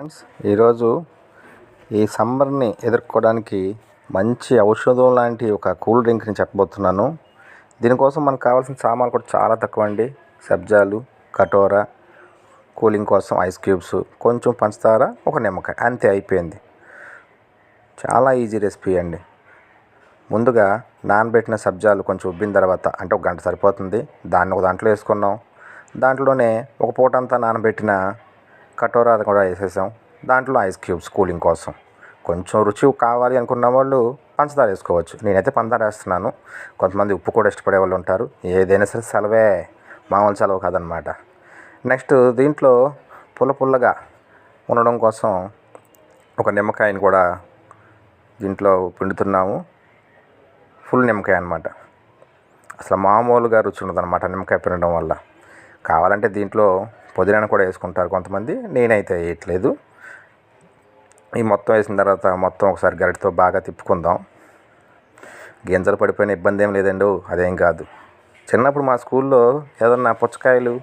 Friends ఈరోజు ఈ సమ్మర్ని ఎదుర్కోవడానికి మంచి ఔషధం లాంటి ఒక కూల్ డ్రింక్ని చెప్పబోతున్నాను. దీనికోసం మనకు కావాల్సిన సామాన్లు కూడా చాలా తక్కువ అండి సబ్జాలు కటోరా కూలింగ్ కోసం ఐస్ క్యూబ్స్ కొంచెం పంచదార ఒక నిమ్మకాయ అంతే అయిపోయింది. చాలా ఈజీ రెసిపీ అండి. ముందుగా నానబెట్టిన సబ్జాలు కొంచెం ఉబ్బిన తర్వాత అంటే ఒక గంట సరిపోతుంది. దాన్ని ఒక దాంట్లో వేసుకున్నాం. దాంట్లోనే ఒక పూట అంతా నానబెట్టిన కటోరా అది కూడా వేసేసాం. దాంట్లో ఐస్ క్యూబ్స్ కూలింగ్ కోసం. కొంచెం రుచి కావాలి అనుకున్న వాళ్ళు పంచదార వేసుకోవచ్చు. నేనైతే పంచదార వేస్తున్నాను. కొంతమంది ఉప్పు కూడా ఇష్టపడే వాళ్ళు ఉంటారు. ఏదైనా సరే సెలవే. మామూలు సెలవు కాదనమాట. నెక్స్ట్ దీంట్లో పుల్ల పుల్లగా ఉండడం కోసం ఒక నిమ్మకాయని కూడా దీంట్లో పిండుతున్నాము. ఫుల్ నిమ్మకాయ అనమాట అసలు మామూలుగా రుచి ఉండదన్నమాట నిమ్మకాయ పిండడం వల్ల. కావాలంటే దీంట్లో పుదీనాను కూడా వేసుకుంటారు కొంతమంది. నేనైతే వేయట్లేదు. ఈ మొత్తం వేసిన తర్వాత మొత్తం ఒకసారి గరిటతో బాగా తిప్పుకుందాం. గింజలు పడిపోయిన ఇబ్బంది ఏం లేదండి. అదేం కాదు. చిన్నప్పుడు మా స్కూల్లో ఏదన్నా పుచ్చకాయలు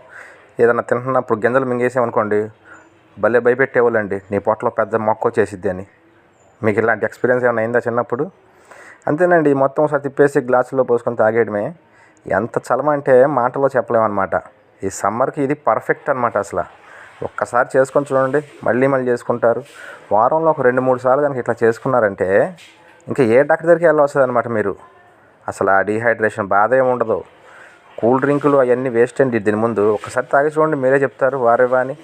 ఏదన్నా తింటున్నప్పుడు గింజలు మింగేసామనుకోండి భలే భయపెట్టేవాళ్ళండి. నీ పొట్టలో పెద్ద మొక్క వచ్చేసిద్ది అని. మీకు ఇలాంటి ఎక్స్పీరియన్స్ ఏమైనా అయిందా చిన్నప్పుడు? అంతేనండి మొత్తం ఒకసారి తిప్పేసి గ్లాసులో పోసుకొని తాగేయడమే. ఎంత చలమ అంటే మాటలో చెప్పలేమన్నమాట. ఈ సమ్మర్కి ఇది పర్ఫెక్ట్ అనమాట అసలు. ఒక్కసారి చేసుకొని చూడండి మళ్ళీ మళ్ళీ చేసుకుంటారు. వారంలో ఒక రెండు మూడు సార్లు కనుక ఇట్లా చేసుకున్నారంటే ఇంకా ఏ డాక్టర్ దగ్గరికి వెళ్ళవస్తుంది అనమాట మీరు? అసలు ఆ డీహైడ్రేషన్ బాధ ఏమి ఉండదు. కూల్ డ్రింకులు అవన్నీ వేస్ట్ అండి దీని ముందు. ఒకసారి తాగి చూడండి మీరే చెప్తారు వారేవా అని